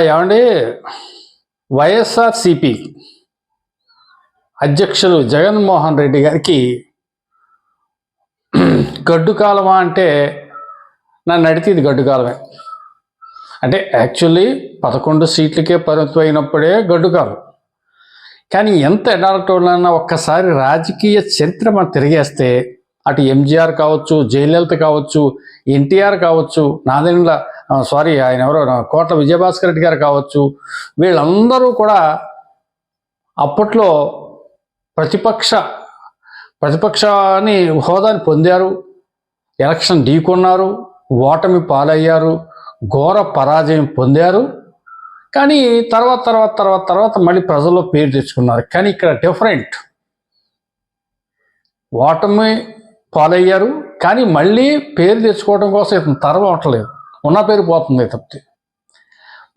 ఏమండి? వైఎస్ఆర్సిపి అధ్యక్షులు జగన్మోహన్ రెడ్డి గారికి గడ్డు కాలమా అంటే నన్ను అడిగితే ఇది గడ్డు కాలమే. అంటే యాక్చువల్లీ పదకొండు సీట్లకే పరిమితం అయినప్పుడే గడ్డు కాలం. కానీ ఎంత ఎడాలటోళ్ళన్నా ఒక్కసారి రాజకీయ చరిత్ర మనం తిరిగేస్తే అటు ఎంజీఆర్ కావచ్చు జయలలిత కావచ్చు ఎన్టీఆర్ కావచ్చు నాదెండ్ల సారీ ఆయన ఎవరో కోట్ల విజయభాస్కర్ రెడ్డి గారు కావచ్చు. వీళ్ళందరూ కూడా అప్పట్లో ప్రతిపక్ష ప్రతిపక్షాన్ని హోదాని పొందారు. ఎలక్షన్ ఢీకొన్నారు ఓటమి పాలయ్యారు ఘోర పరాజయం పొందారు. కానీ తర్వాత తర్వాత తర్వాత తర్వాత మళ్ళీ ప్రజల్లో పేరు తెచ్చుకున్నారు. కానీ ఇక్కడ డిఫరెంట్ ఓటమి పాలయ్యారు కానీ మళ్ళీ పేరు తెచ్చుకోవడం కోసం ఇతను తరవట్లేదు ఉన్న పేరు పోతుంది తప్పితే.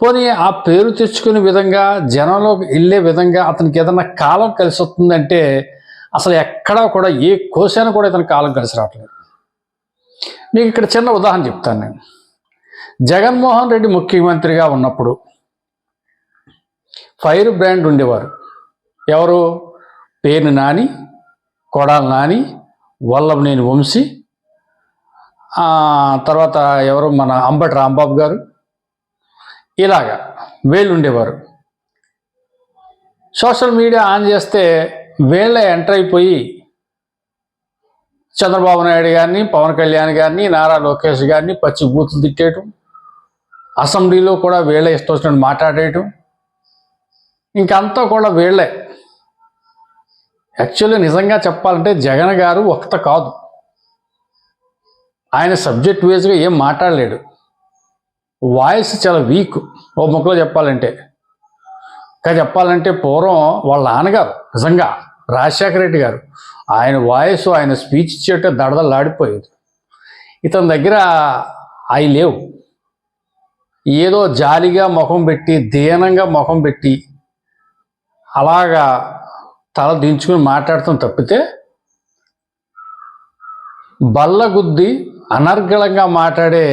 పోనీ ఆ పేరు తెచ్చుకునే విధంగా జనంలోకి వెళ్ళే విధంగా అతనికి ఏదైనా కాలం కలిసి వస్తుందంటే అసలు ఎక్కడా కూడా ఏ కోశాన కూడా ఇతని కాలం కలిసి రావట్లేదు. మీకు ఇక్కడ చిన్న ఉదాహరణ చెప్తాను నేను. జగన్మోహన్ రెడ్డి ముఖ్యమంత్రిగా ఉన్నప్పుడు ఫైర్ బ్రాండ్ ఉండేవారు. ఎవరు? పేరు నాని కొడాలి నాని వల్లభనేని వంశీ తర్వాత ఎవరు మన అంబటి రాంబాబు గారు. ఇలాగా వీళ్ళు ఉండేవారు. సోషల్ మీడియా ఆన్ చేస్తే వీళ్ళే ఎంటర్ అయిపోయి చంద్రబాబు నాయుడు గారిని పవన్ కళ్యాణ్ గారిని నారా లోకేష్ గారిని పచ్చి బూతులు తిట్టేయటం అసెంబ్లీలో కూడా వీళ్ళే ఇష్టం వచ్చినట్టు మాట్లాడేయటం. ఇంకంతా కూడా వీళ్ళే. యాక్చువల్లీ నిజంగా చెప్పాలంటే జగన్ గారు ఒక్కత కాదు. ఆయన సబ్జెక్ట్ వేస్గా ఏం మాట్లాడలేడు. వాయిస్ చాలా వీక్. ఓ ముక్కలో చెప్పాలంటే. ఇంకా చెప్పాలంటే పూర్వం వాళ్ళ నాన్నగారు నిజంగా రాజశేఖర రెడ్డి గారు ఆయన వాయిస్ ఆయన స్పీచ్ ఇచ్చేట దడదలాడిపోయేది ఇతని దగ్గర అవి లేవు. ఏదో జాలిగా ముఖం పెట్టి దీనంగా ముఖం పెట్టి అలాగా తల దించుకుని మాట్లాడటం తప్పితే బల్లగుద్ది అనర్గళంగా మాట్లాడే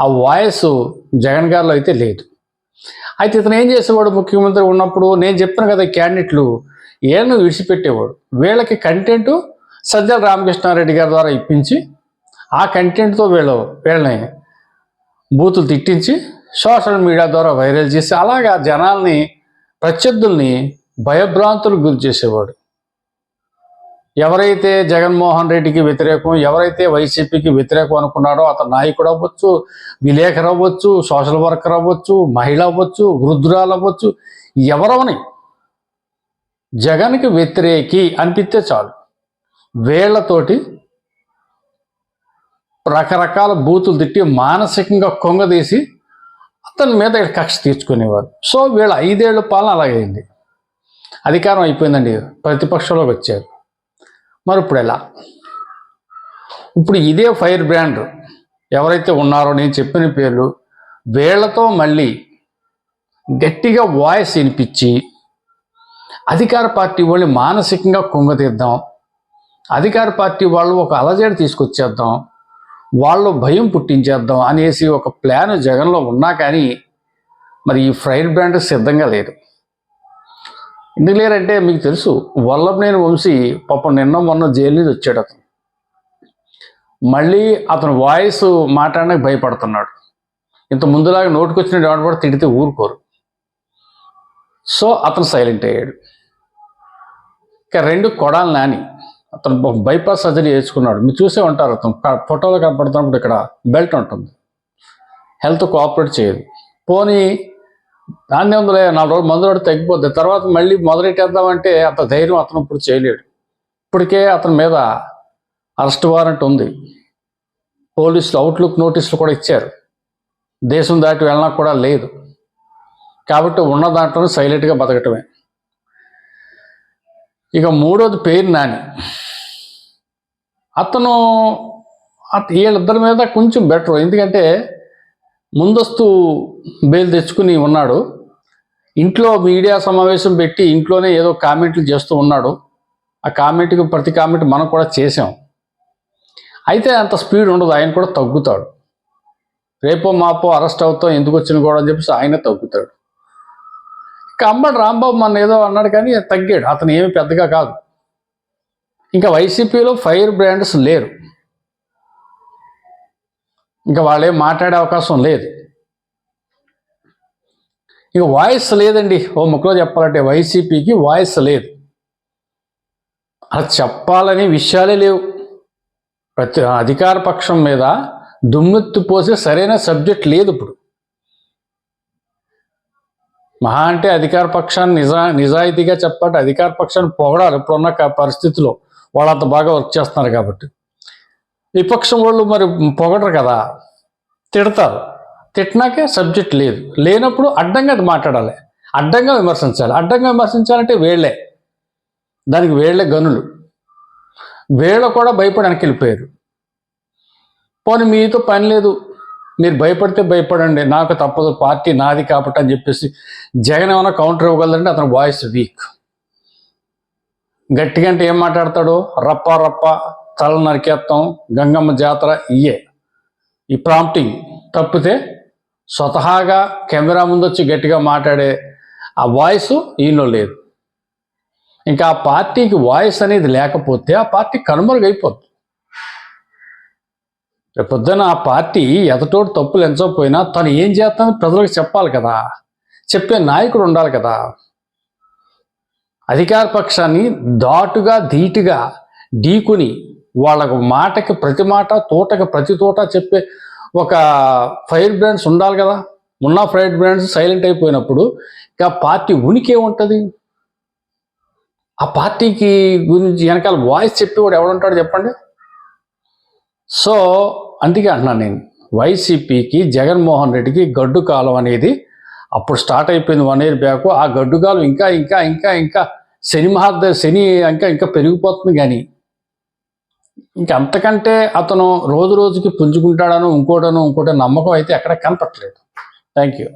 ఆ వాయిస్ జగన్ గారిలో అయితే లేదు. అయితే ఇతను ఏం చేసేవాడు? ముఖ్యమంత్రి ఉన్నప్పుడు నేను చెప్పిన కదా క్యాండిడేట్లు ఏళ్ళను విడిచిపెట్టేవాడు. వీళ్ళకి కంటెంట్ సజ్జల రామకృష్ణారెడ్డి గారి ద్వారా ఇప్పించి ఆ కంటెంట్తో వీళ్ళు వీళ్ళని బూతులు తిట్టించి సోషల్ మీడియా ద్వారా వైరల్ చేసి అలాగా జనాల్ని ప్రత్యర్థుల్ని భయభ్రాంతులకు గురి చేసేవాడు. ఎవరైతే జగన్మోహన్ రెడ్డికి వ్యతిరేకం ఎవరైతే వైసీపీకి వ్యతిరేకం అనుకున్నాడో అతను నాయకుడు అవ్వచ్చు విలేకరు అవ్వచ్చు సోషల్ వర్కర్ అవ్వచ్చు మహిళ అవ్వచ్చు వృద్ధురాలు అవ్వచ్చు ఎవరవని జగన్కి వ్యతిరేకి అనిపిస్తే చాలు. వీళ్ళతోటి రకరకాల బూతులు తిట్టి మానసికంగా కొంగదీసి అతని మీద కక్ష తీర్చుకునేవారు. సో వీళ్ళ ఐదేళ్ళ పాలన అలాగైంది అధికారం అయిపోయిందండి. ప్రతిపక్షంలోకి వచ్చారు. మరి ఇప్పుడు ఎలా ఇప్పుడు ఇదే ఫైర్ బ్రాండ్ ఎవరైతే ఉన్నారో నేను చెప్పిన పేర్లు వీళ్ళతో మళ్ళీ గట్టిగా వాయిస్ వినిపించి అధికార పార్టీ వాళ్ళని మానసికంగా కుంగతీద్దాం అధికార పార్టీ వాళ్ళు ఒక అలజడి తీసుకొచ్చేద్దాం వాళ్ళు భయం పుట్టించేద్దాం అనేసి ఒక ప్లాన్ జగన్లో ఉన్నా కానీ మరి ఈ ఫైర్ బ్రాండ్ సిద్ధంగా లేదు. ఎందుకు లేరంటే మీకు తెలుసు వల్లభనేని వంశీ పాపం నిన్న మొన్న జైలు నుంచి వచ్చాడు అతను. మళ్ళీ అతను వాయిస్ మాట్లాడడానికి భయపడుతున్నాడు. ఇంత ముందులాగా నోటుకొచ్చిన ఎవరు కూడా తిడితే ఊరుకోరు. సో అతను సైలెంట్ అయ్యాడు. ఇక రెండు కొడాలు నాని. అతను బైపాస్ సర్జరీ చేసుకున్నాడు. మీరు చూసే ఉంటారు అతను. ఫోటోలో కనపడుతున్నప్పుడు ఇక్కడ బెల్ట్ ఉంటుంది. హెల్త్ కోఆపరేట్ చేయదు. పోనీ దాన్ని ఉందిలే నాలుగు రోజులు మందు పడి తగ్గిపోద్ది. తర్వాత మళ్ళీ మొదలెట్టేద్దామంటే అంత ధైర్యం అతను ఇప్పుడు చేయలేడు. ఇప్పటికే అతని మీద అరెస్ట్ వారెంట్ ఉంది. పోలీసులు అవుట్లుక్ నోటీసులు కూడా ఇచ్చారు. దేశం దాటి వెళ్ళినా కూడా లేదు. కాబట్టి ఉన్న దాంట్లో సైలెంట్గా బతకటమే. ఇక మూడోది పేరు నాని. అతను అత- వీళ్ళిద్దరి మీద కొంచెం బెటర్ ఎందుకంటే ముందస్తు బెయిల్ తెచ్చుకుని ఉన్నాడు. ఇంట్లో మీడియా సమావేశం పెట్టి ఇంట్లోనే ఏదో కామెంట్లు చేస్తూ ఉన్నాడు. ఆ కామెంట్కి ప్రతి కామెంట్ మనం కూడా చేసాం అయితే అంత స్పీడ్ ఉండదు. ఆయన కూడా తగ్గుతాడు. రేపో మాపో అరెస్ట్ అవుతాం ఎందుకు వచ్చిన కూడా అని చెప్పేసి ఆయన తగ్గుతాడు. ఇంకా అమ్మడు రాంబాబు మన ఏదో అన్నాడు కానీ తగ్గాడు. అతను ఏమి పెద్దగా కాదు. ఇంకా వైసీపీలో ఫైర్ బ్రాండ్స్ లేరు. ఇంకా వాళ్ళేం మాట్లాడే అవకాశం లేదు. ఇక వాయిస్ లేదండి. ఓ ముక్కలో చెప్పాలంటే వైసీపీకి వాయిస్ లేదు. అది చెప్పాలని విషయాలే లేవు. ప్రతి అధికార పక్షం మీద దుమ్మెత్తు పోసే సరైన సబ్జెక్ట్ లేదు ఇప్పుడు. మహా అంటే అధికార పక్షాన్ని నిజా నిజాయితీగా చెప్పాలి అధికార పక్షాన్ని పొగడాలి. ఇప్పుడున్న క- పరిస్థితిలో వాళ్ళు అంత బాగా వర్క్ చేస్తున్నారు కాబట్టి. విపక్షం వాళ్ళు మరి పొగడరు కదా తిడతారు. తిట్టినాకే సబ్జెక్ట్ లేదు. లేనప్పుడు అడ్డంగా అది మాట్లాడాలి. అడ్డంగా విమర్శించాలి. అడ్డంగా విమర్శించాలంటే వేళ్ళే. దానికి వేళ్ళే గనులు. వేళ్ళ కూడా భయపడి వెనక్కి వెళ్ళిపోయారు. పోనీ మీతో పని లేదు. మీరు భయపడితే భయపడండి. నాకు తప్పదు. పార్టీ నాది కాబట్టి అని చెప్పేసి జగన్ ఏమైనా కౌంటర్ ఇవ్వగలదంటే అతని వాయిస్ వీక్ గట్టిగా అంటే ఏం మాట్లాడతాడు? రప్ప రప్ప. తల నరికేస్తాం గంగమ్మ జాతర ఇయే ఈ ప్రాంప్టింగ్ తప్పితే స్వతహాగా కెమెరా ముందు వచ్చి గట్టిగా మాట్లాడే ఆ వాయిస్ ఈయనలో లేదు. ఇంకా ఆ పార్టీకి వాయిస్ అనేది లేకపోతే ఆ పార్టీ కనుమరుగైపోద్ది. రేపు పొద్దున ఆ పార్టీ ఎదటోడు తప్పులు ఎంచకపోయినా తను ఏం చేస్తానో ప్రజలకు చెప్పాలి కదా. చెప్పే నాయకుడు ఉండాలి కదా. అధికార పక్షాన్ని దాటుగా ధీటుగా ఢీకుని వాళ్ళకు మాటకి ప్రతి మాట తోటకి ప్రతి తోట చెప్పే ఒక ఫైర్ బ్రాండ్స్ ఉండాలి కదా. ఉన్న ఫైర్ బ్రాండ్స్ సైలెంట్ అయిపోయినప్పుడు ఇంకా పార్టీ ఉనికి ఉంటుంది. ఆ పార్టీకి గురించి వెనకాల వాయిస్ చెప్పేవాడు ఎవడుంటాడు చెప్పండి. సో అందుకే అంటున్నాను నేను వైసీపీకి జగన్మోహన్ రెడ్డికి గడ్డు కాలం అనేది అప్పుడు స్టార్ట్ అయిపోయింది వన్ ఇయర్ బ్యాక్ ఆ గడ్డు కాలం ఇంకా ఇంకా ఇంకా ఇంకా శని మహార్ద శని ఇంకా ఇంకా పెరిగిపోతుంది కానీ ఇంకా అంతకంటే అతను రోజు రోజుకి పుంజుకుంటాడనో ఇంకోటనో ఇంకోటో నమ్మకం అయితే ఎక్కడ కనపట్లేదు థ్యాంక్ యూ